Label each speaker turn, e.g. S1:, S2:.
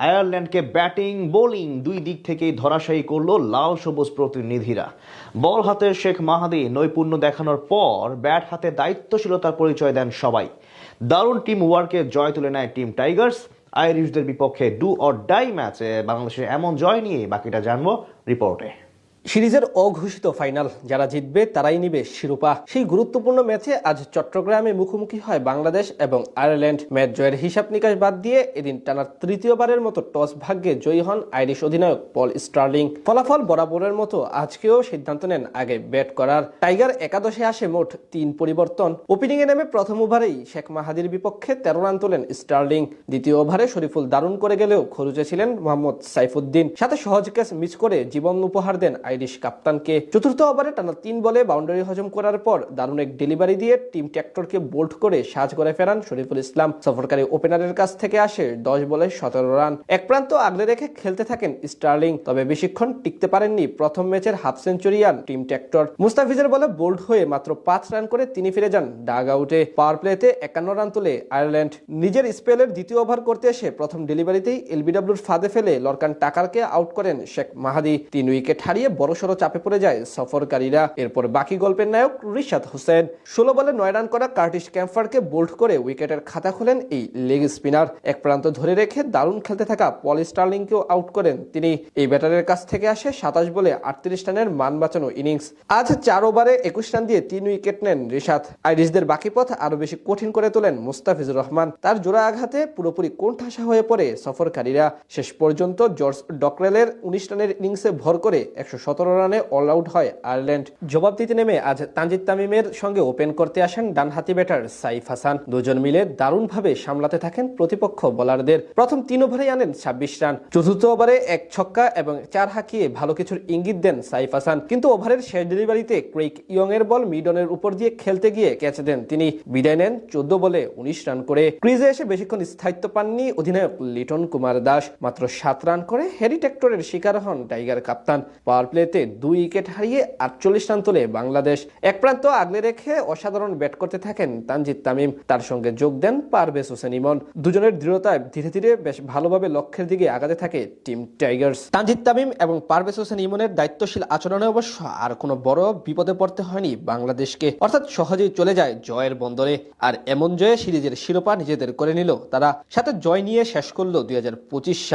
S1: আয়ারল্যান্ডকে batting, bowling দুই দিক থেকেই ধরাশায়ী করল লাল সবুজ প্রতিনিধিরা। বল হাতে শেখ মাহাদি, নৈপুণ্য দেখানোর পর ব্যাট হাতে দায়িত্বশীলতার পরিচয় দেন সবাই। দারুণ টিম ওয়ার্কে জয় তুলে নেয় টিম টাইগার্স। আইরিশদের বিপক্ষে ডু অর ডাই ম্যাচে বাংলাদেশের এমন জয় নিয়ে বাকিটা জানব রিপোর্টে।
S2: সিরিজের অঘোষিত ফাইনাল যারা জিতবে তারাই নিবে শিরোপা। সেই গুরুত্বপূর্ণ ম্যাচে আজ চট্টগ্রামে মুখোমুখি হয় বাংলাদেশ এবং আয়ারল্যান্ড। ম্যাচ জয়ের হিসাব নিকাশ বাদ দিয়ে এদিন টানা তৃতীয়বারের মতো টস ভাগ্যে জয়ী হন আইরিশ অধিনায়ক পল স্টার্লিং। ফলাফল বরাবরের মতো আজকেও সিদ্ধান্ত নেন আগে ব্যাট করার। টাইগার একাদশে আসে মোট তিন পরিবর্তন। ওপেনিংয়ে নেমে প্রথম ওভারেই শেখ মাহাদির বিপক্ষে তেরো রান তোলেন স্টার্লিং। দ্বিতীয় ওভারে শরীফুল দারুণ করে গেলেও খরুচে ছিলেন মোহাম্মদ সাইফুদ্দিন। সাথে সহজ ক্যাচ মিস করে জীবন উপহার দেন আইরিশ কাপ্তানকে চতুর্থ ওভারে টানা তিন বলে বাউন্ডারি হজম করার পর দারুণ এক ডেলিভারি দিয়ে টিম ট্র্যাক্টরকে বোল্ড করে সাজ করে ফেরান শরীফুল ইসলাম। সফরকারী ওপেনারের কাছ থেকে আসে দশ বলে সতেরো রান। এক প্রান্ত আগলে রেখে খেলতে থাকেন স্টার্লিং, তবে বেশিক্ষণ টিকতে পারেননি প্রথম ম্যাচের হাফ সেঞ্চুরিয়ান টিম ট্র্যাক্টর। মুস্তাফিজের বলে বোল্ড হয়ে মাত্র পাঁচ রান করে তিনি ফিরে যান ডাগ আউটে। পাওয়ার প্লেতে একান্ন রান তুলে আয়ারল্যান্ড। নিজের স্পেলের দ্বিতীয় ওভার করতে এসে প্রথম ডেলিভারিতেই এলবিডব্লিউর ফাঁদে ফেলে লরকান টাকারকে আউট করেন শেখ মাহাদি। তিন উইকেট হারিয়ে বড়সড় চাপে পড়ে যায় সফরকারীরা। এরপর বাকি গল্পের নায়ক রিশাদ হোসেন। ষোলো বলে নয় রান করা কার্টিস ক্যাম্পারকে বোল্ড করে উইকেটের খাতা খোলেন এই লেগ স্পিনার। এক প্রান্ত ধরে রেখে দারুণ খেলতে থাকা পল স্টার্লিংকেও আউট করেন তিনি। এই ব্যাটারের কাছ থেকে আসে সাতাশ বলে আটত্রিশ রানের মান বাঁচানো ইনিংস। আজ চার ওভারে একুশ রান দিয়ে তিন উইকেট নেন রিশাদ। আইরিশদের বাকি পথ আরও বেশি কঠিন করে তোলেন মুস্তাফিজুর রহমান। তার জোড়া আঘাতে পুরোপুরি কোণঠাসা হয়ে পড়ে সফরকারীরা। শেষ পর্যন্ত জর্জ ডকরেলের উনিশ রানের ইনিংসে ভর করে একশো সতেরো রানে অল আউট হয় আয়ারল্যান্ড। জবাব দিতে নেমে আজ তানজিদ তামিমের সঙ্গে ওপেন করতে আসেন ডানহাতি ব্যাটার সাইফ হাসান। দুজন মিলে দারুণভাবে সামলাতে থাকেন প্রতিপক্ষ বোলারদের। প্রথম তিন ওভারে আনেন ছাব্বিশ রান। চতুর্থ ওভারে এক ছক্কা এবং চার হাঁকিয়ে ভালো কিছুর ইঙ্গিত দেন সাইফ হাসান। কিন্তু ওভারের শেষ ডেলিভারিতে ক্রেক ইয়ং এর বল মিডনের উপর দিয়ে খেলতে গিয়ে ক্যাচ দেন তিনি। বিদায় নেন চোদ্দ বলে উনিশ রান করে। ক্রিজে এসে বেশিক্ষণ স্থায়িত্ব পাননি অধিনায়ক লিটন কুমার দাস। মাত্র সাত রান করে হ্যারি টেক্টরের শিকার হন টাইগার কাপ্তান। পাওয়ার প্লেতে দুই উইকেট হারিয়ে আটচল্লিশ রান তোলে বাংলাদেশ। এক প্রান্ত আগলে রেখে অসাধারণ ব্যাট করতে থাকেন তানজিদ তামিম। তার সঙ্গে যোগ দেন পারভেজ হোসেন ইমন। দুজনের দৃঢ়তায় ধীরে ধীরে বেশ ভালোভাবে লক্ষ্যের দিকে আগাতে থাকে টিম টাইগার্স। তানজিদ তামিম এবং পারভেজ হোসেন ইমনের দায়িত্বশীল আচরণে অবশ্য আর কোনো বড় বিপদে পড়তে হয়নি বাংলাদেশকে। অর্থাৎ সহজেই চলে যায় জয়ের বন্দরে। আর এমন জয়ে সিরিজের শিরোপা নিজেদের করে নিল তারা। সাথে জয় নিয়ে শেষ করল দুই হাজার পঁচিশ সাল।